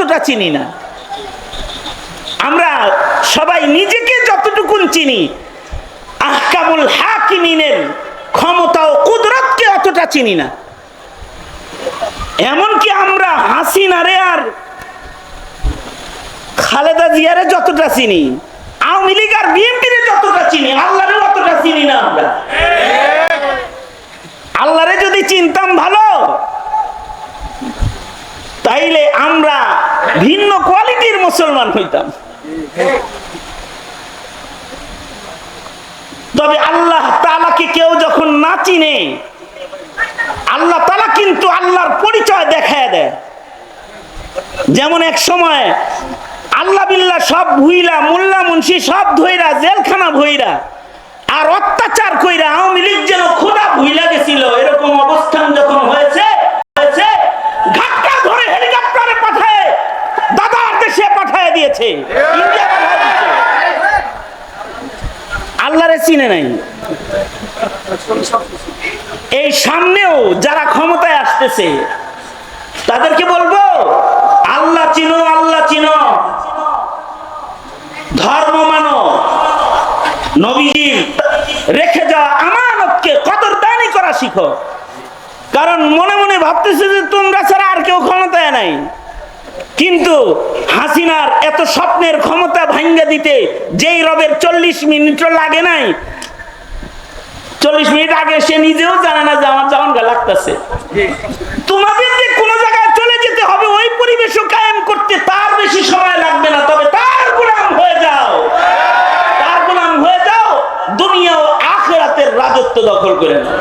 অতটা চিনি না। আমরা সবাই নিজেকে যতটুকুন চিনি, আহকামুল হাকিমিনের ক্ষমতা ও কুদরতকে অতটা চিনি না। এমনকি আমরা হাসিনারে আর খালেদা জিয়ারে যতটা চিনি, আওয়ামী লীগ আর বিএনপির যতটা চিনি আল্লাহরে অতটা চিনি না আমরা। আল্লাহরে যদি চিনতাম, ভালো তাইলে আমরা ভিন্ন কোয়ালিটির মুসলমান হইতাম। তবে আল্লাহ তালাকে কেউ যখন না চিনে, আল্লাহ তালা কিন্তু আল্লাহর পরিচয় দেখায় দেয়। যেমন এক সময় আল্লাহ বিল্লাহ সব ভুইলা মোল্লা মুন্সি সব ধইরা, জেলখানা ভইরা, আর অত্যাচার কইরা আওয়ামী লীগ যেন খোদা ভুইলা গেছিল, এরকম অবস্থান যখন হয়েছে দিয়েছে আল্লাহরে চিনে নাই। এই সামনেও যারা ক্ষমতায় আসতেছে, তাদেরকে বলব, আল্লাহ চিনো আল্লাহ চিনো। ধর্ম মানো। নবীজির রেখে যাওয়া আমানতকে কদরদানি করা শিখো। কারণ মনে মনে ভাবতেছে যে তোমরা ছাড়া আর কেউ ক্ষমতায় নাই। কিন্তু হাসিনার এত স্বপ্নের ক্ষমতা ভাঙ্গা দিতে যেই রবের চল্লিশ মিনিটও লাগে নাই। চল্লিশ মিনিট আগে সে নিজেও জানে না যে আমার যেমন গা লাগতেছে। তোমাদের যে কোনো জায়গায় চলে যেতে হবে, ওই পরিবেশও কায়েম করতে তার বেশি সময় লাগবে না, তবে তার গোলাম হয়ে যাও। তার গোলাম হয়ে যাও, দুনিয়া ও আখেরাতের রাজত্ব দখল করে নাও।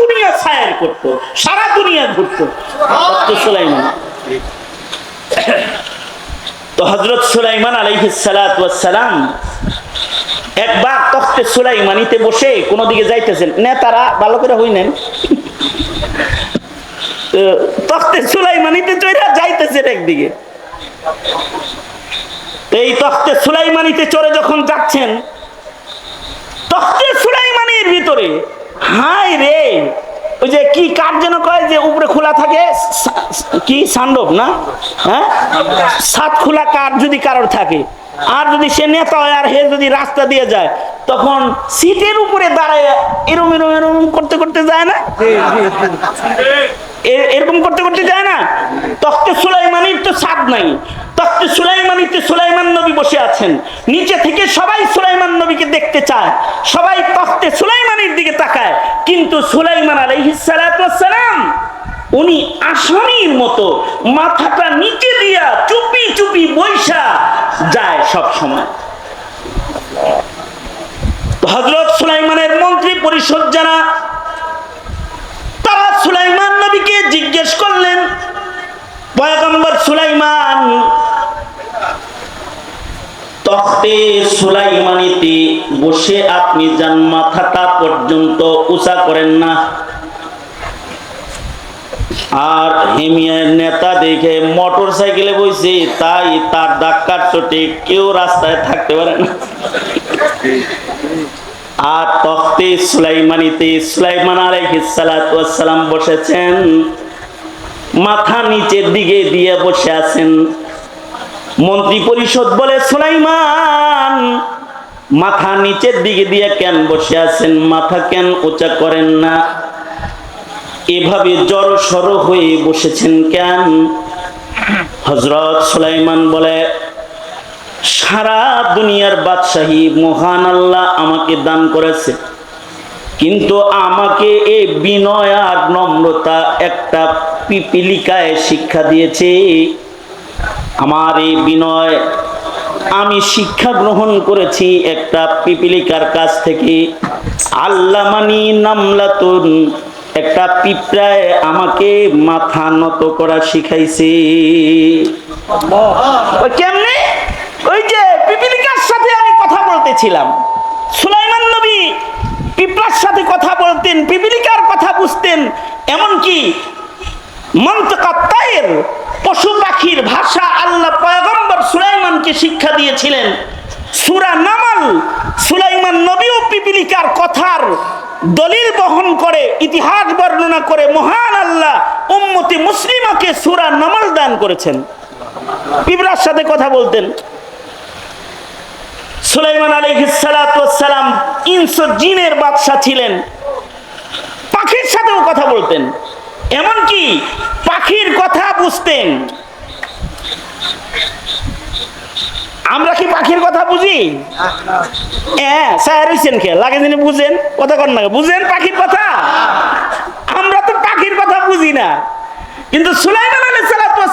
দুনিয়া ছায়ের করতো সারা দুনিয়া ঘুরতো। সুলাইমান তো হজরত সুলাইমান আলাইহিস সালাম একবার তখতে সুলাইমানিতে বসে কোনো দিকে যাইতেছেন। নেতারা ভালো করে হইনেন তখতে সুলাইমানিতে চড়া যাইতেছেন একদিকে। এই তখতে সুলাইমানিতে চড়ে যখন যাচ্ছেন, তখতে সুলাইমানির ভিতরে হাই রে! ওই যে কি কাঠ যেন কয় যে উপরে খোলা থাকে? কি? সান্ডব না? হ্যাঁ? সাত খোলা কাঠ যদি কারোর থাকে আর যদি সে নেতা হয় আর হে যদি রাস্তা দিয়ে যায় তখন সিটের উপরে দাঁড়ায় এরম এরম এরম করতে করতে যায় না? এরকম করতে করতে যায় না? তখন নাই। তখতে সুলাইমানিতে সুলাইমান নবী বসে আছেন। নিচে থেকে সবাই সুলাইমান নবীকে দেখতে চায়। সবাই তখতে সুলাইমানির দিকে তাকায়। কিন্তু সুলাইমান আলাইহিস সালাম, উনি আসামির মতো মাথাটা নিচে দিয়া চুপি চুপি বৈশা যায় সব সময়। হজরত সুলাইমানের মন্ত্রী পরিষদ যারা, তারা সুলাইমান নবীকে জিজ্ঞেস করলেন পয়গম্বর সুলাইমান। তখতে সুলাইমানিতে বসে আপনি যান, মাথাটা পর্যন্ত উঁচা করেন না। আর হেমিয়ার নেতা দেখে মোটর সাইকেলে বইছে, তাই তার ধাক্কার চোটে কেউ রাস্তায় থাকতে পারে না। আর তখতে সুলাইমানিতে সুলাইমান আলাইহিসসালাম বসেছেন। মাথা নিচের দিকে দিয়ে বসে আছেন। মন্ত্রী পরিষদ বলে, সুলাইমান, মাথা নিচের দিকে দিয়ে কেন বসে আছেন? মাথা কেন উঁচা করেন না? এভাবে জড় সড় হয়ে বসেছেন কেন? হজরত সুলাইমান বলে, সারা দুনিয়ার বাদশাহী মহান আল্লাহ আমাকে দান করেছে। কিন্তু আমাকে এই বিনয় আর নম্রতা একটা পিপিলিকায় শিক্ষা দিয়েছে। আমার এই বিনয়, আমি শিক্ষা গ্রহণ করেছি একটা পিপিলিকার কাছ থেকে। আল্লাহ মানি নামলাতুন, একটা পিঁপড়ায় আমাকে মাথা নত করা শিখাইছে। কেমনে? ওই যে পিপিলিকার সাথে আমি কথা বলতেছিলাম। সুলাইমান নবী পিঁপড়ার সাথে কথা বলতেন, পিপিলিকার কথা বুঝতেন। এমনকি মন্তকাত্তায়ের পশু পাখির ভাষা আল্লাহ পয়গম্বর সুলাইমানকে শিক্ষা দিয়েছিলেন। সুরা নামাল, সুলাইমান নবী ও পিপিলিকার কথার দলিল বহন করে, ইতিহাস বর্ণনা করে মহান আল্লাহ উম্মতি মুসলিমাকে সুরা নামাল দান করেছেন। পিঁপড়ার সাথে কথা বলতেন। সুলাইমান আলাইহিসসালাম ইনস জিনের বাদশা ছিলেন। পাখির সাথেও কথা বলতেন। এমনকি পাখির কথা বুঝতেন। আমরা কি পাখির কথা বুঝি? হ্যাঁ স্যার লাগে যিনি বুঝেন, কথা কর না বুঝেন পাখির কথা? আমরা তো পাখির কথা বুঝি না। কিন্তু সুলাইমান আলাই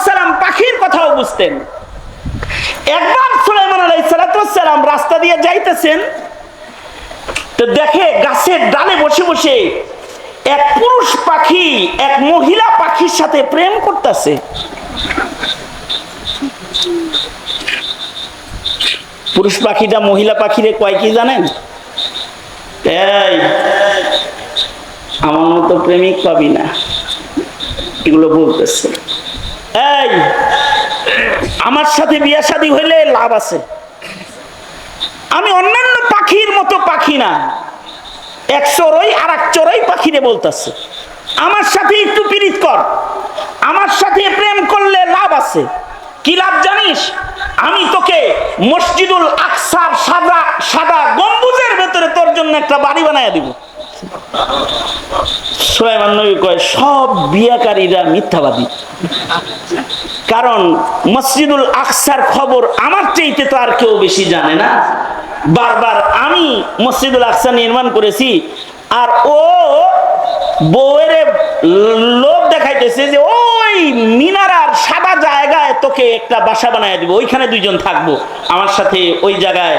সালাম পাখির কথাও বুঝতেন। একবার সুলাইমান আলাই সালাম রাস্তা দিয়ে যাইতেছেন, তো দেখে গাছের ডালে বসে বসে এক পুরুষ পাখি, এক মহিলা পাখির সাথে প্রেম করতেছে। পুরুষ পাখিটা মহিলা পাখিরে কয় কি জানেন? আমার মতো প্রেমিক পাবি না। এগুলো বলতেছে। এই, আমার সাথে বিয়া শাদী হইলে লাভ আছে। আমি অন্যান্য পাখির মতো পাখি না। এক চড়ই আর এক চোরই পাখিরে বলতেছে, আমার সাথে একটু পীড়িত কর, আমার সাথে প্রেম করলে লাভ আছে। কি লাভ জানিস? আমি তোকে মসজিদুল আকসার সাদা সাদা গম্বুজের ভেতরে তোর জন্য একটা বাড়ি বানায় দিব। সুলাইমান নবী কয়, সব বিয়াকারীরা মিথ্যাবাদী। কারণ মসজিদুল আকসার খবর আমার চাইতে তো আর কেউ বেশি জানে না। বারবার আমি মসজিদুল আকসা নির্মাণ করেছি, আর ও বউয়ের লোভ দেখাইতেছে যে ওই মিনারার সাদা জায়গায় তোকে একটা বাসা বানায় দিব, ওইখানে দুইজন থাকব। আমার সাথে ওই জায়গায়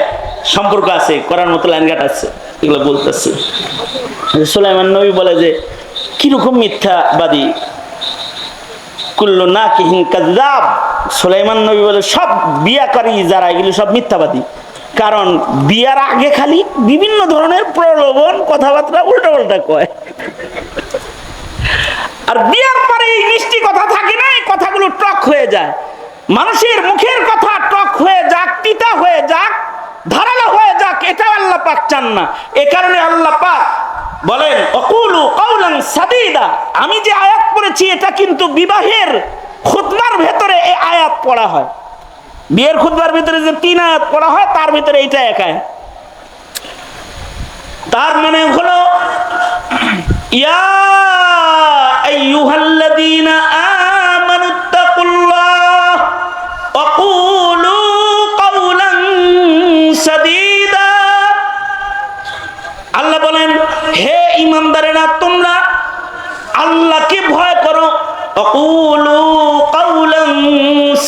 সম্পর্ক আছে, করার মতো লাইনঘাট আছে, এগুলো বলতেছে। সুলাইমান নবী বলে যে, কীরকম মিথ্যাবাদী? কুল্লু না কিহিন কাজাব সুলাইমান নবী বলে, সব বিয়াকারী যারা, এগুলো সব মিথ্যাবাদী। কারণ বিয়ার আগে খালি বিভিন্ন ধরনের প্রলোভন কথাবার্তা উল্টা উল্টা কয়। আর বিয়ার পরে এই মিষ্টি কথা থাকে না, এই কথাগুলো টক হয়ে যায়। মানুষের মুখের কথা টক হয়ে যাক, তিতা হয়ে যাক, ধারালো হয়ে যাক এটা আল্লাহ পাক চান না। এ কারণে আল্লাহ পাক বলেন, অকুলু কৌলান সাদিদা। আমি যে আয়াত পড়েছি, এটা কিন্তু বিবাহের খুতবার ভেতরে এই আয়াত পড়া হয়। বিয়ের খুতবার ভিতরে যে তিন আয়াত পড়া হয়, তার ভিতরে এইটা এক। তার মানে হলো, ইয়া কুলু আল্লাহ বলেন, হে ইমানদারেরা, তোমরা আল্লাহকে ভয় করো। অকুলু কওলান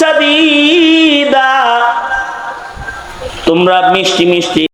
সাদীদা। তোমরা মিষ্টি মিষ্টি